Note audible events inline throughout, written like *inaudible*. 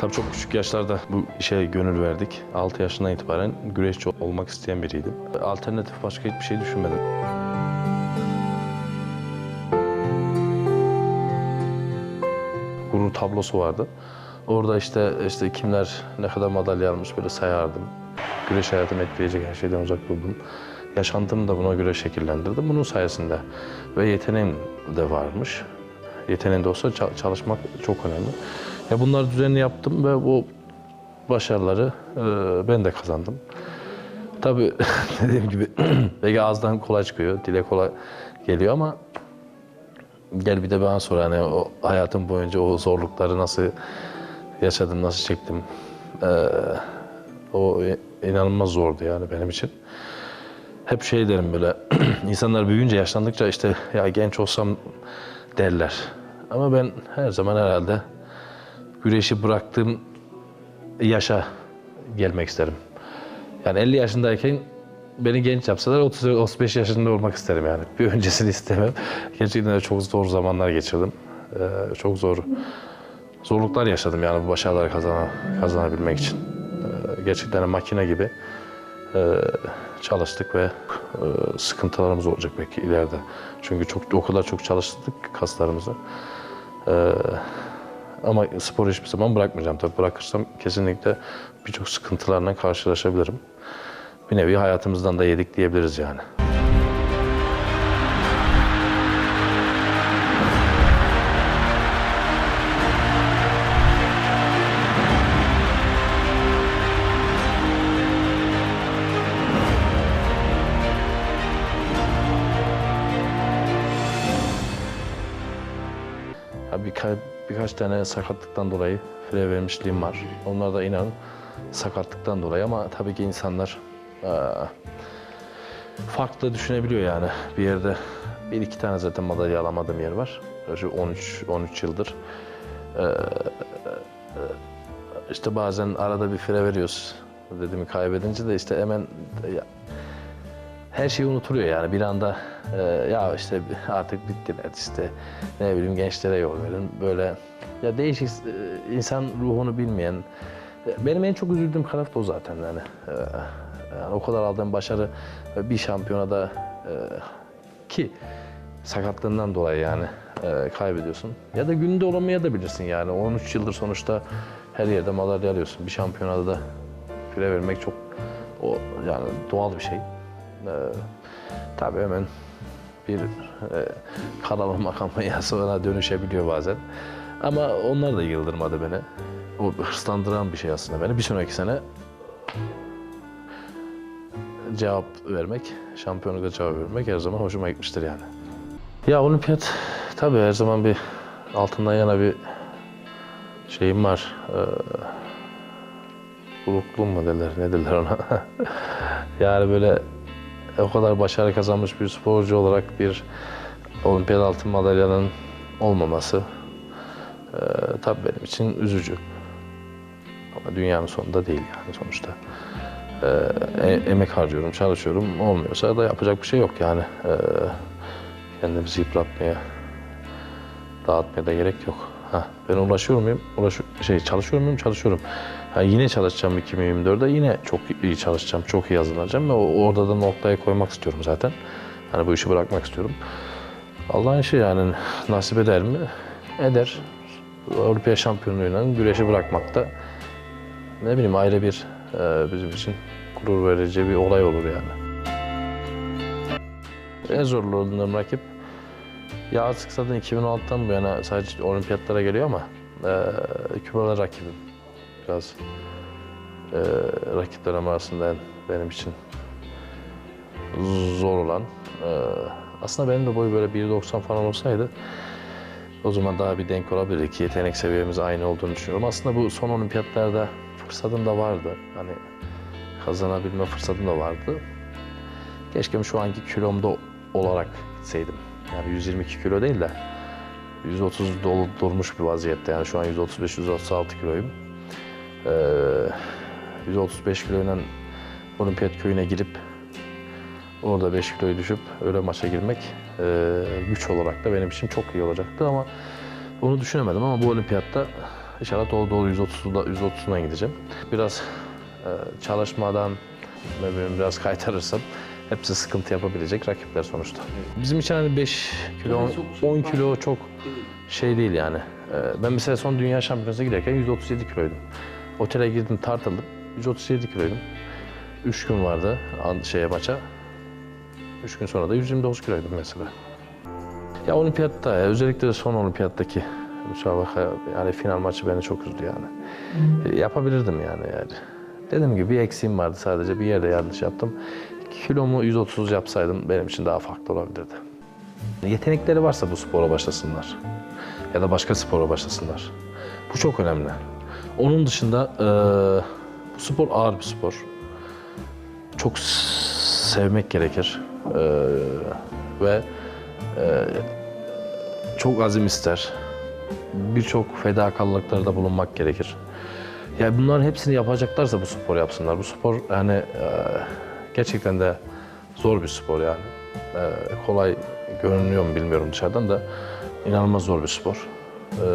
Tabii çok küçük yaşlarda bu işe gönül verdik. 6 yaşından itibaren güreşçi olmak isteyen biriydim. Alternatif başka hiçbir şey düşünmedim. Gurur tablosu vardı. Orada işte işte kimler ne kadar madalya almış böyle sayardım. Güreş hayatımı etkileyecek her şeyden uzak durdum. Yaşantımı da buna göre şekillendirdim. Bunun sayesinde ve yeteneğim de varmış. Yeteneğin de olsa ça- çalışmak çok önemli. Ya bunları düzenli yaptım ve bu başarıları e, ben de kazandım. Tabii *laughs* dediğim gibi *clears throat* belki ağızdan kolay çıkıyor, dile kolay geliyor ama gel bir de bana sor hani o hayatım boyunca o zorlukları nasıl yaşadım, nasıl çektim. Ee, o inanılmaz zordu yani benim için. Hep şey derim böyle, *clears throat* insanlar büyüyünce, yaşlandıkça işte ya genç olsam derler. Ama ben her zaman herhalde güreşi bıraktığım yaşa gelmek isterim. Yani 50 yaşındayken beni genç yapsalar 30 35 yaşında olmak isterim yani. Bir öncesini istemem. Gerçekten de çok zor zamanlar geçirdim. Ee, çok zor zorluklar yaşadım yani bu başarıları kazana, kazanabilmek için. Ee, gerçekten makine gibi e, çalıştık ve e, sıkıntılarımız olacak belki ileride. Çünkü çok o kadar çok çalıştırdık kaslarımızı. Ee, ama sporu hiçbir zaman bırakmayacağım. Tabii bırakırsam kesinlikle birçok sıkıntılarla karşılaşabilirim. Bir nevi hayatımızdan da yedik diyebiliriz yani. Ya birka- birkaç tane sakatlıktan dolayı fire vermişliğim var. Onlar da inanın sakatlıktan dolayı ama tabii ki insanlar farklı düşünebiliyor yani. Bir yerde bir iki tane zaten madalya alamadığım yer var. Şu 13 13 yıldır. İşte bazen arada bir fire veriyoruz. Dediğimi kaybedince de işte hemen her şey unutuluyor yani bir anda e, ya işte artık bittiler işte ne bileyim gençlere yol verin böyle ya değişik e, insan ruhunu bilmeyen e, benim en çok üzüldüğüm taraf da o zaten yani, E, yani o kadar aldığım başarı e, bir şampiyonada e, ki sakatlığından dolayı yani e, kaybediyorsun. Ya da günde olamaya bilirsin yani. 13 yıldır sonuçta her yerde madalya alıyorsun. Bir şampiyonada da fire vermek çok o yani doğal bir şey. Ee, tabii hemen bir e, kanalı *laughs* makamaya sonra dönüşebiliyor bazen. Ama onlar da yıldırmadı beni. O hırslandıran bir şey aslında beni. Bir sonraki sene cevap vermek, şampiyonlukta cevap vermek her zaman hoşuma gitmiştir yani. Ya olimpiyat tabii her zaman bir altından yana bir şeyim var. Ee, burukluğum mu derler, ne derler ona? *laughs* yani böyle o kadar başarı kazanmış bir sporcu olarak bir olimpiyat altın madalyanın olmaması e, tabii benim için üzücü. Ama dünyanın sonunda değil yani sonuçta. E, e- emek harcıyorum, çalışıyorum. Olmuyorsa da yapacak bir şey yok yani. E, kendimizi yıpratmaya, dağıtmaya da gerek yok. Ha, ben ulaşıyor muyum? Ulaş şey çalışıyor muyum? Çalışıyorum. Ha, yine çalışacağım 2024'de. Yine çok iyi çalışacağım. Çok iyi hazırlanacağım ve orada da noktaya koymak istiyorum zaten. Hani bu işi bırakmak istiyorum. Allah'ın işi yani nasip eder mi? Eder. Avrupa şampiyonluğuyla güreşi bırakmak da ne bileyim ayrı bir e, bizim için gurur verici bir olay olur yani. En zorlandığım rakip ya artık zaten 2016'dan bu yana sadece olimpiyatlara geliyor ama e, Kübalı rakibim. Biraz e, rakiplerim arasında en- benim için zor olan. E, aslında benim de boyu böyle 1.90 falan olsaydı o zaman daha bir denk olabilirdik. Yetenek seviyemiz aynı olduğunu düşünüyorum. Aslında bu son olimpiyatlarda fırsatım da vardı. Hani kazanabilme fırsatım da vardı. Keşke şu anki kilomda olarak gitseydim. Yani 122 kilo değil de 130 dolu durmuş bir vaziyette. Yani şu an 135-136 kiloyum. Ee, 135 kiloyla olimpiyat köyüne girip orada 5 kiloyu düşüp öyle maça girmek e, güç olarak da benim için çok iyi olacaktı ama bunu düşünemedim ama bu olimpiyatta İnşallah dolu dolu 130'da 130'una gideceğim. Biraz e, çalışmadan biraz kaytarırsam hepsi sıkıntı yapabilecek rakipler sonuçta. Bizim için hani 5 kilo, Yani 10, çok şey 10 fark kilo çok şey değil yani. E, ben mesela son dünya şampiyonasına giderken 137 kiloydum. Otele girdim tartıldım. 137 kiloydum. 3 gün vardı şeye maça. 3 gün sonra da 129 kiloydum mesela. Ya olimpiyatta ya, özellikle de son olimpiyattaki müsabaka yani final maçı beni çok üzdü yani. E, Yapabilirdim yani yani. Dediğim gibi bir eksiğim vardı sadece bir yerde yanlış yaptım. Kilomu 130 yapsaydım benim için daha farklı olabilirdi. Yetenekleri varsa bu spora başlasınlar. Ya da başka spora başlasınlar. Bu çok önemli. Onun dışında e, bu spor ağır bir spor. Çok sevmek gerekir. E, ve e, çok azim ister. Birçok fedakarlıklarda bulunmak gerekir. Ya bunların hepsini yapacaklarsa bu spor yapsınlar. Bu spor yani e, gerçekten de zor bir spor yani. E, kolay görünüyor mu bilmiyorum dışarıdan da inanılmaz zor bir spor. E,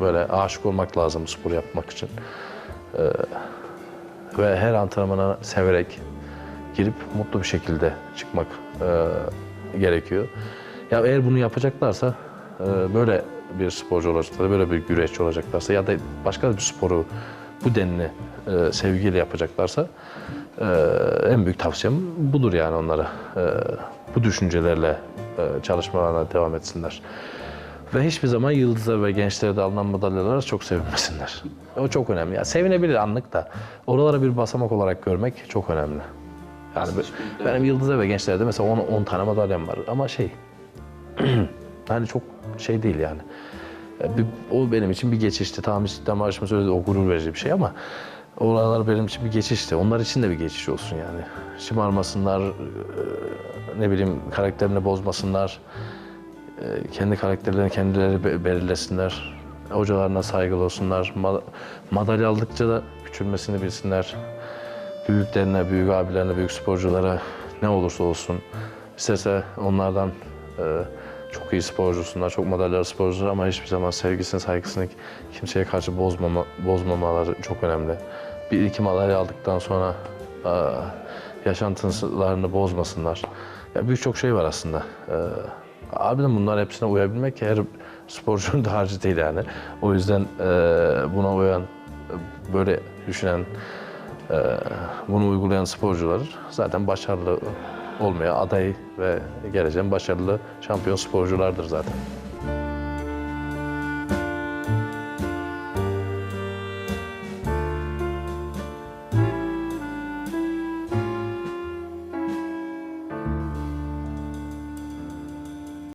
böyle aşık olmak lazım bu sporu yapmak için. E, ve her antrenmana severek girip mutlu bir şekilde çıkmak e, gerekiyor. Ya eğer bunu yapacaklarsa e, böyle bir sporcu olacaklarsa, böyle bir güreşçi olacaklarsa ya da başka bir sporu bu denli e, sevgiyle yapacaklarsa e, en büyük tavsiyem budur yani onlara. E, bu düşüncelerle e, çalışmalarına devam etsinler. Ve hiçbir zaman yıldızlar ve gençlere de alınan madalyalara çok sevinmesinler. O çok önemli. Ya sevinebilir anlık da oralara bir basamak olarak görmek çok önemli. Yani be- benim yıldızlar ve gençlerde mesela 10, 10 tane madalyam var ama şey *clears throat* hani çok şey değil yani. Ya bir- o benim için bir geçişti. Tamam İstiklal Marşı'mı söyledi o gurur verici bir şey ama oralar benim için bir geçişti. Onlar için de bir geçiş olsun yani. Şımarmasınlar, e, ne bileyim karakterini bozmasınlar. E, kendi karakterlerini kendileri be- belirlesinler. Hocalarına saygılı olsunlar. Ma- madalya aldıkça da küçülmesini bilsinler. Büyüklerine, büyük abilerine, büyük sporculara ne olursa olsun. İsterse onlardan e, çok iyi sporcusunlar, çok madalyalı sporcular ama hiçbir zaman sevgisini, saygısını kimseye karşı bozmama, bozmamaları çok önemli. Bir iki madalya aldıktan sonra e, yaşantılarını bozmasınlar. Ya birçok şey var aslında. Harbiden bunlar hepsine uyabilmek her sporcunun da harcı değil yani. O yüzden e, buna uyan, böyle düşünen, e, bunu uygulayan sporcular zaten başarılı olmaya aday ve geleceğin başarılı şampiyon sporculardır zaten.